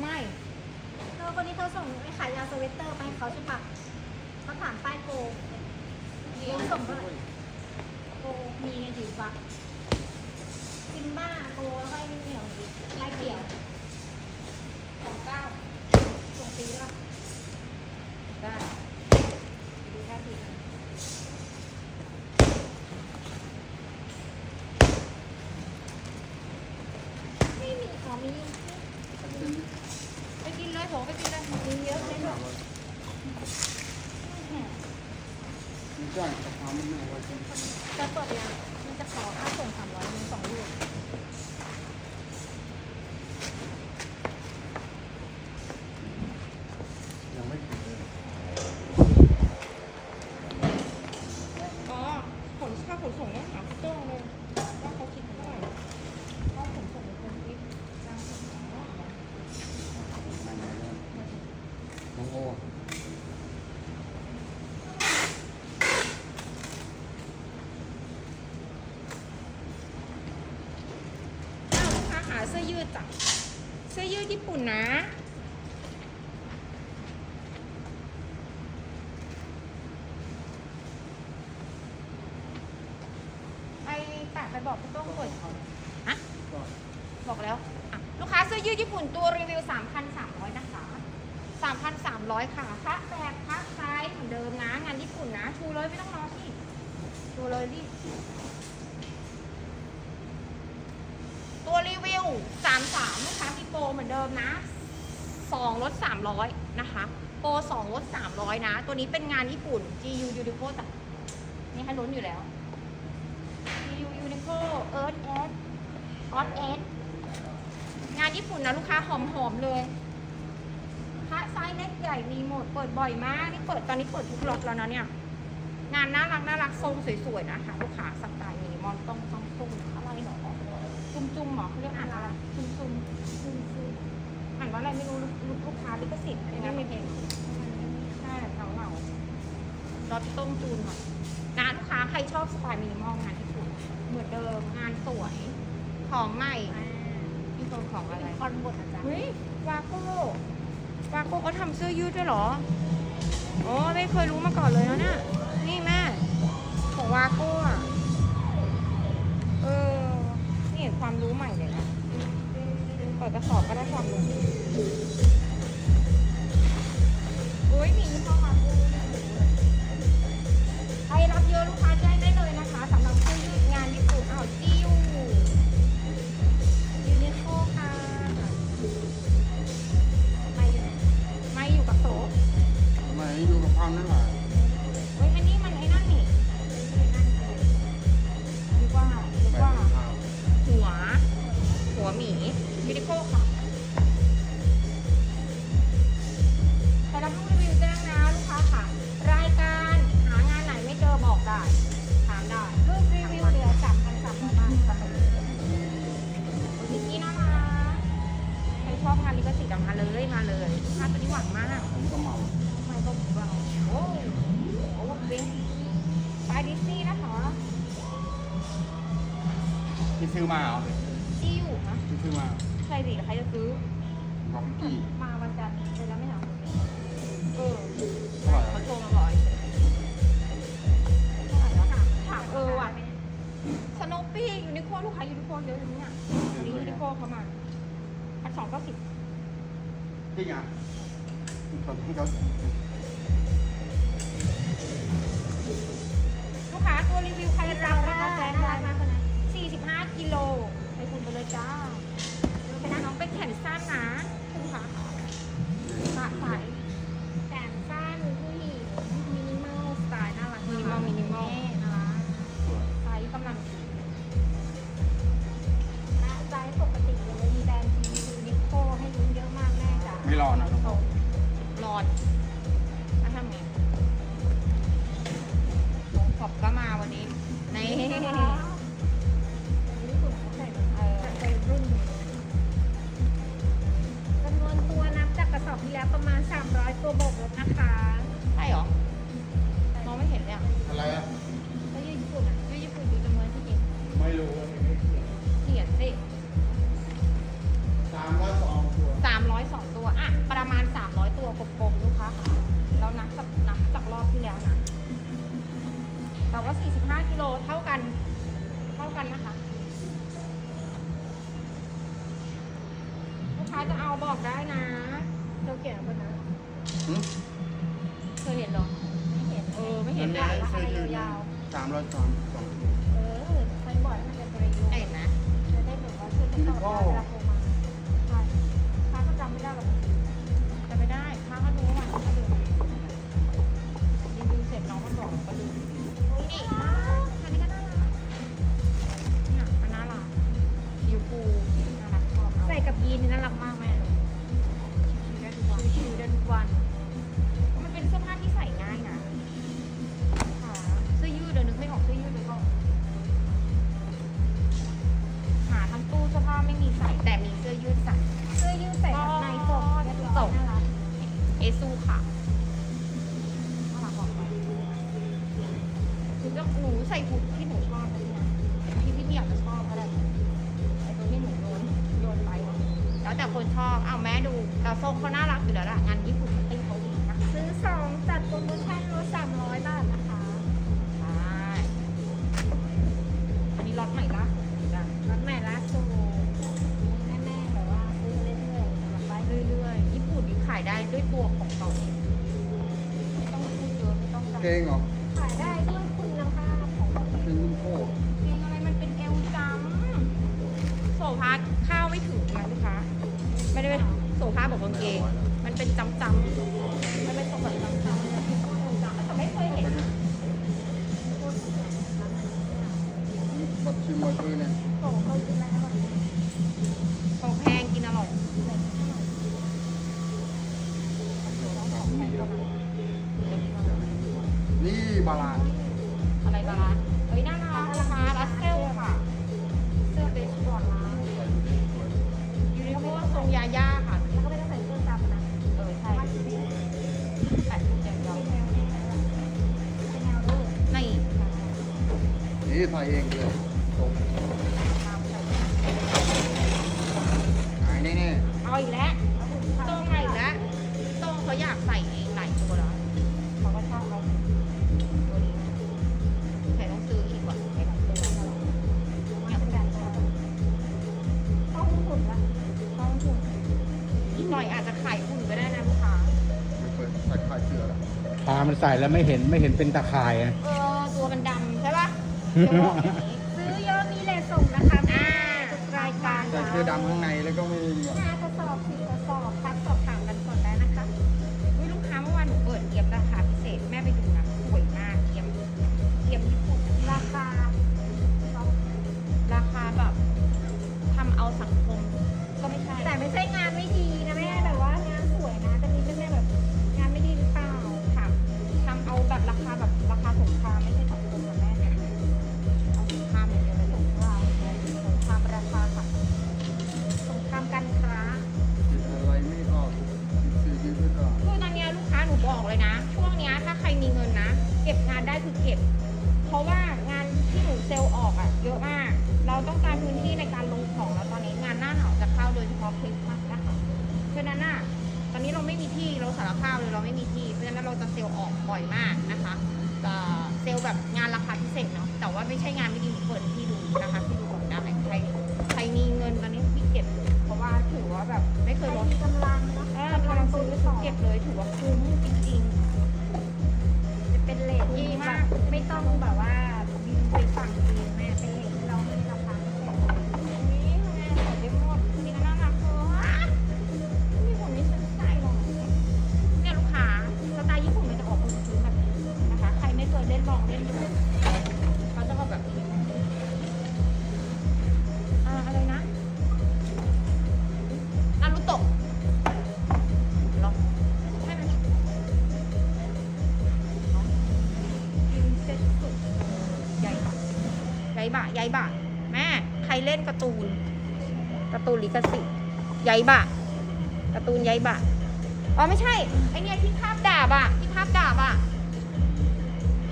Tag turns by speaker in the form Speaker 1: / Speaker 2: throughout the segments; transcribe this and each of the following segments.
Speaker 1: ไม่
Speaker 2: เธอคนนี้เธอส่งไอ้ขายยาสเวตเตอร์ไปให้เขาใช่ปะเขาถามป้ายโกเลี้ยงส่งเท่าไหร่โกมีไงถือปะซิมบ้าโกแล้วก็ไอ้เหนียวอีกลายเกี่ยวสองเก้าส่งฟรีป่ะ
Speaker 1: ได้ดูท่าทีนะ
Speaker 2: ไม่มีขอมี
Speaker 1: ไปกินเลยโถไปกินเลย
Speaker 2: มีเยอะเลยหรอก
Speaker 3: มี จ้างกระเพราไม่แน่ว่าจะ
Speaker 2: จะเปิดยังมันจะขอค่าส่งสามร้อยมีสองลูก
Speaker 3: ยังไม่ถึงเลย
Speaker 1: อ๋อขนค่าขนส่งต้องถามพี่โต้งเลยว่าเขาคิดเท่าไหร่เพราะขนส่งเป็นคนคิดจ้างขนส่งเนาะ
Speaker 3: ไม่ไหนแล้วน้องโอ
Speaker 1: อ้าวลูกค้าหา เสื้อยืดจ้ะเสื้อยืดญี่ปุ่นนะไปแตะไปบอกพี่โต้งก่อนฮะบอกแล้วอะลูกค้าเสื้อยืดญี่ปุ่นตัวรีวิว 3,300 นะคะ 3,300 ค่ะพระแบบพระไซส์เหมือนเดิมนะ งานญี่ปุ่นนะ ชูเลยไม่ต้องรอที่ชูเลยรีบตัวรีวิ ว33ลูกค้ามีโปรเหมือนเดิมนะ2ลด300นะคะ โปร2ลด300นะ ตัวนี้เป็นงานญี่ปุ่น GU Uniqlo จ้ะนี่ให้ลุ้นอยู่แล้ว GU Uniqlo Earth S Earth S งานญี่ปุ่นนะลูกค้าหอมๆเลยพระไซส์เล็กใหญ่มีหมดเปิดบ่อยมากนี่เปิดตอนนี้เปิดทุกล็อตแล้วนะเนี่ยงานน่ารักน่ารักทรงสวยๆนะคะลูกค้าสไตล์มินิมอลต้องต้องทรงอะไรหรอ จุ่มจุ่มๆหรอเขาเรียกอ่านอะไรจุ่มจุ่มจุ่มจุ่มอ่านว่าอะไรไม่รู้ลูกลูกค้าลิขสิทธิ์ไม่ไม่เพลงใช่เขาเหล่ารถต้มจูนหน่อยนะลูกค้าใครชอบสไตล์มินิมอลงานญี่ปุ่นเหมือนเดิมงานสวยของใหม่พี่โซนของอะไร
Speaker 2: คอนบดนะจ๊ะ
Speaker 1: เฮ้ยวาโก้วาโก้เขาทำเสื้อยืดด้วยเหรอโอ้ไม่เคยรู้มาก่อนเลยนะเนี่ยนี่แม่ของวาโก้อะเออ นี่ ความรู้ใหม่เลยนะเปิดกระสอบก็ได้ความรู้อุ้ยมี
Speaker 3: ข้
Speaker 1: อ
Speaker 2: วาม
Speaker 3: ซื้อมาเหรอ
Speaker 1: ที่อยู่นะ
Speaker 3: ที่ซื้อมา
Speaker 1: ใช่สิใครจะซื้อ
Speaker 3: ของกี่
Speaker 1: มาวันจันทร์เลยแล้วไม่เหรอเออ
Speaker 3: เท่าไหร่
Speaker 1: เขาโทรมาบอกเฉยเท่าไหร่แล้วค่ะถามเออว่ะสโนปี้ยูนิโคลูกค้ายูนิโคเยอะอย่างเนี้ยวันนี้ยูนิโคเข้ามาพันสองเก้าสิบ
Speaker 3: ที่ยังตอนที่เขา
Speaker 1: ลูกค้าตัวรีวิวใครรับ
Speaker 2: เรา
Speaker 1: นะ
Speaker 2: ก็
Speaker 1: คะ
Speaker 2: แจ้
Speaker 1: แจ้
Speaker 2: ง
Speaker 1: ง
Speaker 2: ได้
Speaker 1: ได้
Speaker 2: มากกว่านั้น
Speaker 1: 45กิโลไปคุณไปเลยจ้าเป็นน้องเป็นแขนสั้นนะคุณคะสะใส โลเท่ากัน เท่ากันนะคะ ลูกค้าจะเอาบอกได้นะเธอเขียนบนนะ
Speaker 3: หึ
Speaker 1: เธอเห็นเหรอ
Speaker 2: ไม่เห็น
Speaker 1: เออ ไม่เห็น
Speaker 3: มั
Speaker 1: ได้
Speaker 3: ไม่
Speaker 1: ละ
Speaker 3: เสื้อยืด
Speaker 2: ยาว
Speaker 3: สามร้อยสามสอง
Speaker 2: ยู
Speaker 1: ฟูน่ารักชอบเอา
Speaker 2: ใส่กับยีนนี่น่ารักมากแม่เลย
Speaker 1: ได้ทุกวัน
Speaker 2: ชิวๆเดินทุกวัน
Speaker 1: มันเป็นเสื้อผ้าที่ใส่ง่ายนะค่ะเสื้อยืดเดี๋ยวนึกไม่ออกเสื้อยืดเลยก็หาทั้งตู้เสื้อผ้าไม่มีใส่แต่มีเสื้อยืดใส่
Speaker 2: เสื้อยืดใส่กับในจบเรียบร้อยน่ารัก
Speaker 1: เอซูค่ะน่ารักบอกไปหนูจะหนูใส่หุ ทรงเขาน่ารักอยู่แล้วล่ะ งานญี่ปุ่นเขาติ้งเขาดีนะ
Speaker 2: ซื้อสองจัดโปรโมชั่นลด300บาทนะคะ
Speaker 1: ใช่ อันนี้ล็อตใหม่ละจ้ะ
Speaker 2: รถใหม่ล่าสุดแม่ๆแบบว่าซื้อเรื่อยๆสำหรับไว้
Speaker 1: เรื่อยๆ ญี่ปุ่นนี่ขายได้ด้วยตัวของเขาเองไม่ต้องพูดเยอะไม่ต้องจำ
Speaker 3: เกงเหรอ
Speaker 1: บั
Speaker 3: ดชิมมาคือเนี่ย
Speaker 2: โอ้โหเขาซื้อแล้วแบบ
Speaker 1: ของแพงกินอร่อย
Speaker 3: นี่บาลาน
Speaker 1: อะไรบ้างคะเฮ้ยน่า เลย
Speaker 2: ตร
Speaker 3: งหายแน่
Speaker 1: เอาอีกแล้วโต้งมาอีกแล้วโต้งเขาอยากใส่เองหลายตัวแล้วเขาก็ชอบเราตัวนี้ใครต้องซื้ออีกว่ะใครต้องซื้อแล้ว
Speaker 2: มาเป็นแบบต้องหุ่นละต้องหุ่น
Speaker 1: อีกหน่อยอาจจะขายหุ่นก็ได้นะลูกค้า
Speaker 3: ๆไม่เคยใส่ขายเสื้อแล้ว
Speaker 4: พามันใส่แล้วไม่เห็นไม่เห็นเป็นตะข่ายอะ
Speaker 1: เออตัวมันดำใช่ปะเดี๋ยวบอก
Speaker 2: คื
Speaker 3: อดำข้างในแล้วก็ไม่มีเนี่ย
Speaker 2: ห้ากระสอบสี่กระสอบคั
Speaker 1: ดสอ
Speaker 2: บถาม บอก
Speaker 1: เลยนะ ช่วงนี้ถ้าใครมีเงินนะ เก็บงานได้คือเก็บ เพราะว่างานที่หนูเซลล์ออกอะเยอะมาก เราต้องการพื้นที่ในการลงของแล้วตอนนี้งานหน้าหนาวจะเข้าโดยเฉพาะคริสต์มาสนะคะเพราะฉะนั้นน่ะตอนนี้เราไม่มีที่เราสารภาพเลยเราไม่มีที่เพราะฉะนั้นเราจะเซลล์ออกบ่อยมากนะคะเซลล์แบบงานราคาพิเศษเนาะแต่ว่าไม่ใช่งานไม่ดีเปิดให้พี่ดูนะคะพี่ดู บเลยถือว่าคุ้
Speaker 2: ม
Speaker 1: จริงๆ
Speaker 2: จะเป็นเลทที่แบบไม่ต้องแบบว่าบินไปฝั่งจีน
Speaker 1: การ์ตูนการ์ตูนลิขสิทธิ์ใหญ่บะการ์ตูนใหญ่บะอ๋อไม่ใช่ไอเนี่ยที่ภาพดาบอะที่ภาพดาบอะ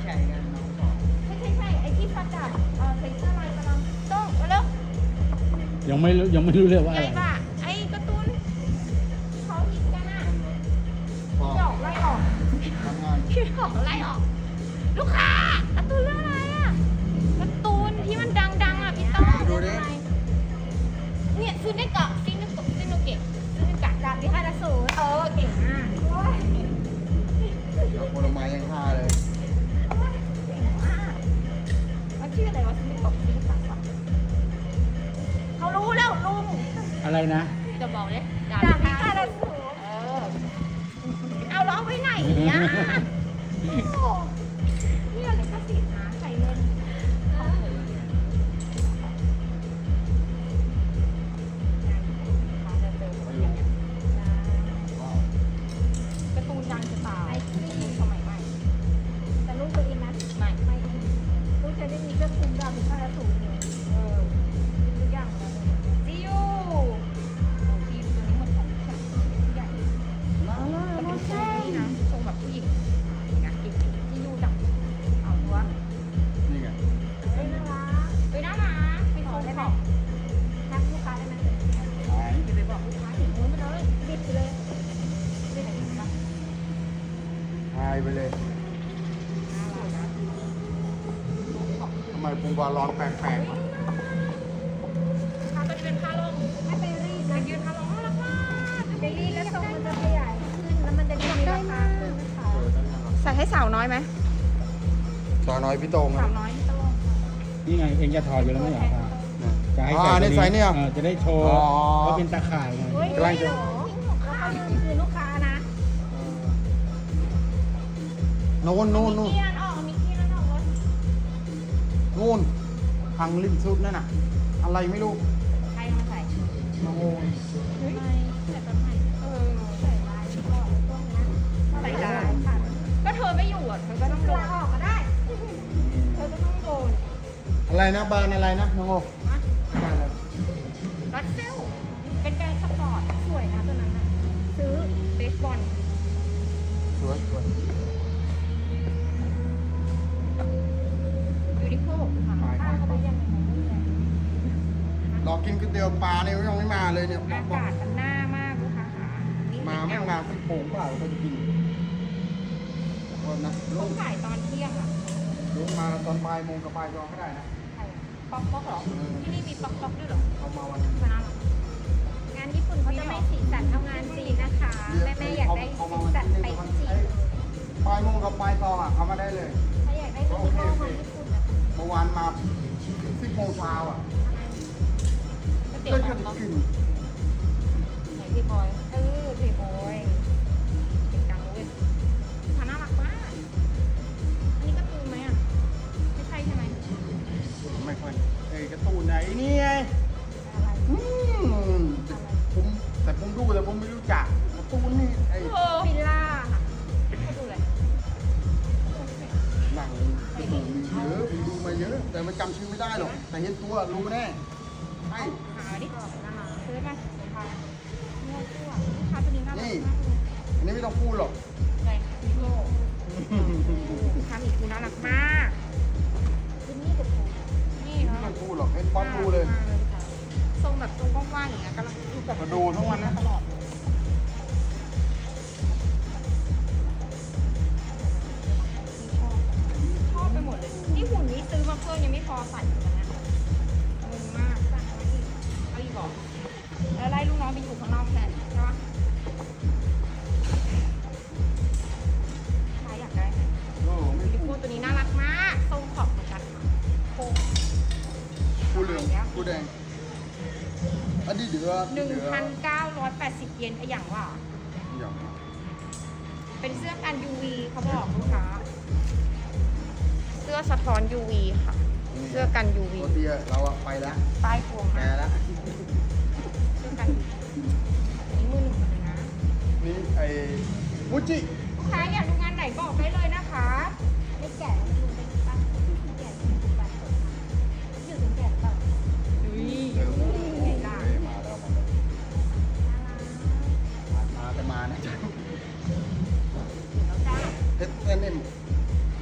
Speaker 3: ใช่กันน้องบอก
Speaker 1: ไม่ใช่ใช่ไอที่ภาพดาบเออใส่เสื้อลายกระลำต้องมาเร็ว
Speaker 4: ยังไม่รู้ยังไม่รู้เรื่องว่า
Speaker 1: ให
Speaker 4: อะ
Speaker 1: ญ่
Speaker 4: ไร
Speaker 1: บะไอการ์ตูนเขาฮิตกันอะ
Speaker 3: พอ
Speaker 1: ของอะไรออก ลูกค้า เนี่ยซูเกาะซินุกะซินุเกะซินุกะ
Speaker 2: ดาบพิฆาตอสูร
Speaker 1: เออเก่งมาก
Speaker 2: โอ้ย
Speaker 3: เดี๋ยวผลไม้ยังห้าเลย
Speaker 1: เก่งมากมันชื่ออะไรวะซูเนกะซินุกะเขารู้แล้วลุง
Speaker 4: อะไรนะ
Speaker 1: ทำ
Speaker 3: ไมปุงบอลร้อนแปลกๆวะ
Speaker 1: ผ้าก็จะเป็นผ้าล่ม
Speaker 2: ไม่ไปรีด
Speaker 1: ไป
Speaker 2: นะ
Speaker 1: ยืนผ้าล่มน่ารักมาก
Speaker 2: ไปรีดแล้วทรงมันจะขยายขึ้นแล้วมันจะมีราคาขึ้นนะคะ
Speaker 1: ใส่ให้สาวน้อยไหม
Speaker 3: สาวน้อยพี่โตง
Speaker 1: สา
Speaker 3: อะ
Speaker 1: วน้อยไม่ต้อง
Speaker 4: นี่ไงเองจะถอดอยู่แล้วไม่เหรอครับจะให้
Speaker 3: อ๋อ
Speaker 4: ใส่
Speaker 3: นี่ใส่เนี่ย
Speaker 4: ออจะได้โชว์
Speaker 3: อ๋อ
Speaker 4: ว่าเป็นตาข่ายไง
Speaker 2: เฮ้ย
Speaker 3: กำลังจะ
Speaker 2: เหรอแล้วเขายืนคือลูกค้านะ
Speaker 3: โน่นโน่นโน่น
Speaker 1: มีกี้นั่น น่น
Speaker 3: ทางริมสุดนั่นน่ะ อะไรไม่รู้
Speaker 1: ใครมาใส่
Speaker 3: โน่น
Speaker 1: เฮ้ยใส่ตอนไหนเออ
Speaker 2: ใส่ลายก่อนพวกเนี้ย
Speaker 1: ใส่ได้
Speaker 2: ค่ะ
Speaker 1: ก็เธอไม่อยู่อะเธอก็ต้องโด
Speaker 2: ลานออกก็ได้
Speaker 1: เธอก็ต้องโดน
Speaker 3: อะไรนะแบรนด์อะไรนะน้องโอ กินก๋วยเตี๋ยวปลาเนี่ยยังไม่มาเลยเนี่ย
Speaker 1: อากาศมันหน้ามากลูกค้าค่ะนี่
Speaker 3: มาไม่
Speaker 1: แอล
Speaker 3: มาที่โป่งเปล่าก็จะกินวันนะลุ
Speaker 1: เขา
Speaker 3: ง
Speaker 1: ขายตอนเที่ยงอะ
Speaker 3: ลุงมาตอนบ่ายโมงกับบ่ายสองก็ได้นะ
Speaker 1: ใครอะป๊อกป๊อกเหรอ ที่นี่มีป๊อกป๊อกด้วยเหรอ
Speaker 3: เอามาวัน
Speaker 1: มานะ
Speaker 2: งานญี่ปุ่นเขาจะไม่สีสันเท่างานจีนนะคะ แม่แม่ๆอยากได้สีสันไปจีน
Speaker 3: บ่ายโมงกับบ่ายสองอะเอามาได้เลย
Speaker 2: ถ้าอยากได้มินิมอลของญี่ปุ่นนะคะ
Speaker 3: เมื่อวานมาสิบโมงเช้าอะ
Speaker 1: ก๋วยเตี๋ยว
Speaker 3: จะ
Speaker 1: ป๊อกป๊อก
Speaker 3: กิน
Speaker 1: ไหนพี่บอย เออพี่บอยเก่งจังเลยทาน่ารักมาก อันนี้การ์ตูนไหมอะ ไม่ใช่ใช่ไหม
Speaker 3: ไม่ค่อยเอ้ยการ์ตูนไหนนี่ไง
Speaker 2: อะไร
Speaker 3: อืมผมแต่ผมดูแต่ผมไม่รู้จักการ์ตูนนี่ไอ้
Speaker 1: โอ้
Speaker 2: ฟิลล่าค่ะ
Speaker 1: เขาดูเลย
Speaker 3: หนังการ์ตูนมีเยอะผมดูมาเยอะ แต่มันจำชื่อไม่ได้หรอก แต่เห็นตัวรู้แน่
Speaker 1: หร
Speaker 3: อก
Speaker 1: เห็
Speaker 3: นป๊อปดูเลย
Speaker 1: ทรงแบบทรงกว้างๆอย่างเงี้ยกำลังดูแบบ
Speaker 3: มาดูทั้งวันนะ
Speaker 1: ตลอดชอบชอบไปหมดเลยนี่หุ่นนี้ซื้อมาเพิ่มยังไม่พอใส่อยู่ เยนไออย่างว่า
Speaker 3: อย่าง
Speaker 1: เป็นเสื้อกัน UV เขาบอกลูกค้า เสื้อสะท้อน UV ค่ะ เสื้อกัน UV
Speaker 3: ตัวเดียเราอะไปแล้ว
Speaker 1: ใต้พวง
Speaker 3: แก
Speaker 1: มา
Speaker 3: แล้ว
Speaker 1: เสื้อกันอันนี้มือหนึ่งหมดเลยนะ
Speaker 3: นี่ไอ้มูจิ
Speaker 1: ลูกค้าอยากดูงานไหนบอกได้เลยนะคะ
Speaker 2: ไม่แก่ เพื่อนเล่น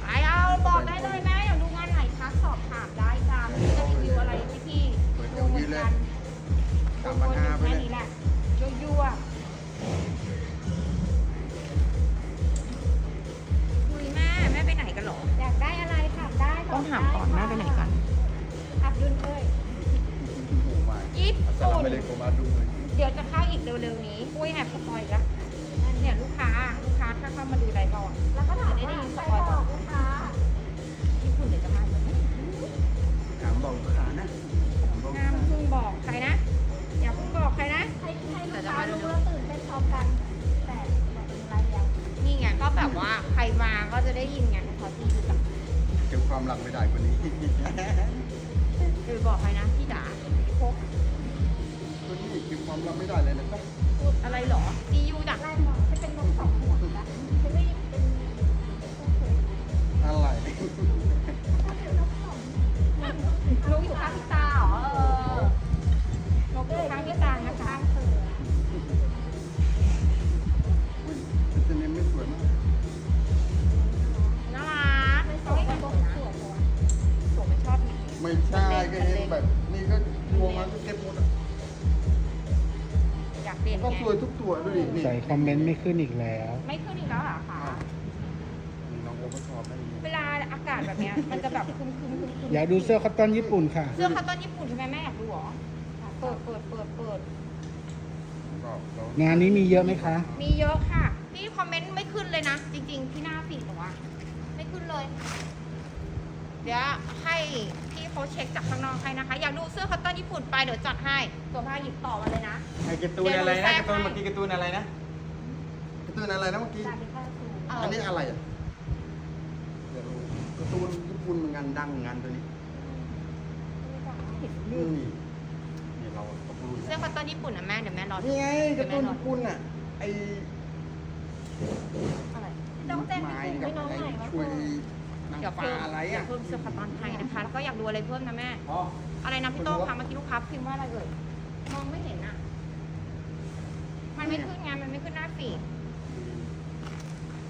Speaker 3: ไอเอา
Speaker 1: บอกได้เลยแม่อยากดูงานไหนคะสอบถามได้จ้ามีจะรีวิวอะไรพี่พี่ดูเหมือนกัน
Speaker 3: สามพันห้าไแค่
Speaker 1: นี้แหละยั่วคุยแม่แม่ไปไหนกันหร
Speaker 2: อ อยากได้อะ
Speaker 3: ไรถา
Speaker 1: ม
Speaker 3: ได้ต้
Speaker 1: อ
Speaker 3: งถาม
Speaker 1: ก่
Speaker 3: อนแม่ไปไหนกันขับดุลเลยญี่ปุ่น
Speaker 1: เดี๋ยวจะเข้าอีกเร็วๆนี้อุ้ยแอบสปอยล์ละ ลูกค้าถ้าเข้ามาดูไลฟ์ก่อน
Speaker 2: แล้วก็ถาม
Speaker 1: ได้
Speaker 2: ว่า
Speaker 1: ได้ยินส
Speaker 2: ใคร
Speaker 1: ปอยล์
Speaker 2: บ
Speaker 1: ก่อ
Speaker 2: อนกลูกค้า
Speaker 1: ญี่ปุ่นเดี๋ยวจะมาอีก
Speaker 3: ถามบอกลูกค้านะถามบอกลูก
Speaker 1: ห้าม
Speaker 3: ค้า
Speaker 1: เพิ่งบอกใครนะ อย่าเพิ่งบอกใครนะ
Speaker 2: ให้ให้ลูกค้ารู้แล้วตื่นเต้นพร้อมกัน แต่บอกเป็นรายเดียว
Speaker 1: นี่ไงก็แบบว่าใครมาก็จะได้ยินไงเขาที่ดูกับ
Speaker 3: เก็บความหลังไม่ได้กว่านี้
Speaker 4: คอมเมนต์ไม่ขึ้นอีกแล้ว
Speaker 1: ไม่ขึ้นอีกแล้วเหรอคะ
Speaker 3: นี่น้องโอก็ชอบนะนี่
Speaker 1: เวลาอากาศแบบเนี้ยมันจะแบบคึมคึมคึมคึม
Speaker 4: อยากดูเสื้อคอตตอนญี่ปุ่นค่ะ
Speaker 1: เสื้อคาร์ตอนญี่ปุ่นใช่ไหมแม่อยากดูเหรอเปิดเปิดเปิดเปิด
Speaker 3: ก็เรา
Speaker 4: งานนี้มีเยอะไหมคะ
Speaker 1: มีเยอะค่ะ พี่คอมเมนต์ไม่ขึ้นเลยนะ จริง ๆ ที่หน้าฟีดหนูอะไม่ขึ้นเลย เดี๋ยวให้พี่เขาเช็คจากข้างนอกให้นะคะ อยากดูเสื้อคัตตอนญี่ปุ่นไปเดี๋ยวจัดให้ ตัวผ้าหยิบต่อมาเลยนะ
Speaker 5: ไอ้การ์ตูนอะไรนะการ์ตูนเมื่อกี้การ์ตูนอะไรนะ
Speaker 3: การ์ ตูนอะไรนะเมื่อกี้
Speaker 2: ๆจากที่ข้าสูง
Speaker 1: เออ
Speaker 3: อันนี้อะไรอะเดี๋ยวรู้การ์ตูนญี่ปุ่นเหมือนกันดังเหมือนกันตัวนี้นี่นี่เราตกลุย
Speaker 1: เสื้อคัตตอนญี่ปุ่นนะแม่เดี๋ยวแม่รอดู
Speaker 3: นี่ไงการ์ตูนญี่ปุ่นอะไอ
Speaker 1: อะไร
Speaker 2: ต้องแจ้ง
Speaker 3: ไม้
Speaker 2: พี่
Speaker 3: กับ
Speaker 2: ไม่น้อง
Speaker 3: ไอ้
Speaker 2: ใหม่ว่า
Speaker 3: ช่วยนาง
Speaker 1: เดี๋ยว
Speaker 3: ฟ้า
Speaker 1: เพิ่ม
Speaker 3: อะไร
Speaker 1: เดี๋ย
Speaker 3: อะ
Speaker 1: วเพิ่มเสื้อคัตตอนไทยนะคะ แล้วก็อยากดูอะไรเพิ่มนะแม่
Speaker 5: อ๋อ
Speaker 1: อะไรนะพี่โต้งคะเมื่อกี้ลูกค้าพิมพ์ว่าอะไรเอ่ยมองไม่เห็นอะ มันไม่ขึ้นงานมันไม่ขึ้นหน้าฟีด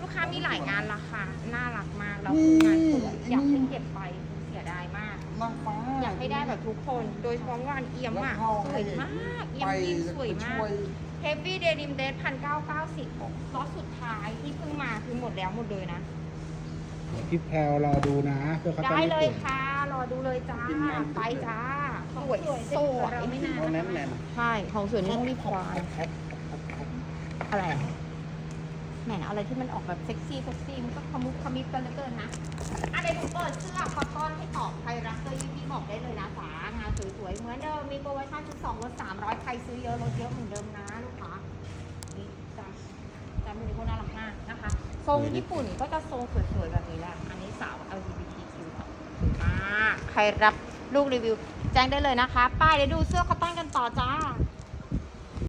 Speaker 1: ลูกค้ามีหลายงานราคาน่ารักมากแล้วคืองานสวยอยากให้เก็บไปเสียดายมาก
Speaker 3: นางฟ้า
Speaker 1: อยากให้ได้แบบทุกคน โดยเฉพาะงานเอี่ยมอะ
Speaker 3: แล้วเข้า
Speaker 1: สวยมากเอี่ยม
Speaker 3: ไป
Speaker 1: ดีสวยมา
Speaker 3: ช่
Speaker 1: ก
Speaker 3: วย
Speaker 1: Heavy Denim d a t พันเก้าเก้าสิบล็อตสุดท้ายที่เพิ่งมาคือหมดแล้วหมดเลยนะ
Speaker 4: พี่แพลวรอดูนะเสื้อคอตตอน
Speaker 1: ได้
Speaker 4: ญี่
Speaker 1: เลย
Speaker 4: ปุ่น
Speaker 1: ค่ะ รอดูเลยจ้า ไปจ้า สวยสวย
Speaker 2: เราไม่นาน
Speaker 3: เอาแน่นแน่น
Speaker 1: ใช่ ของสวยนี่ต้องรีบควายอะไรอะ แหมอะไรที่มันออกแบบเซ็กซี่เซ็กซี่มันก็ขมุกขมิบกันเหลือเกินนะอะเดี๋ยวหนูเปิดเสื้อคอตตอนให้ตอบใครรักเสื้อยี่พี่บอกได้เลยนะจ๋างานสวยๆเหมือนเดิมมีโปรโมชั่นชุดสองลดสามร้อยใครซื้อเยอะลดเยอะเหมือนเดิมนะลูกค้านี่จำจำเป็นคนน่ารักมากนะคะทรงญี่ปุ่นก็จะทรงสวยๆแบบนี้แหละอันนี้สาว LGBTQ มากใครรับลูกรีวิว แจ้งได้เลยนะคะ ป้ายเดี๋ยวดูเสื้อคอตตอนกันต่อจ้า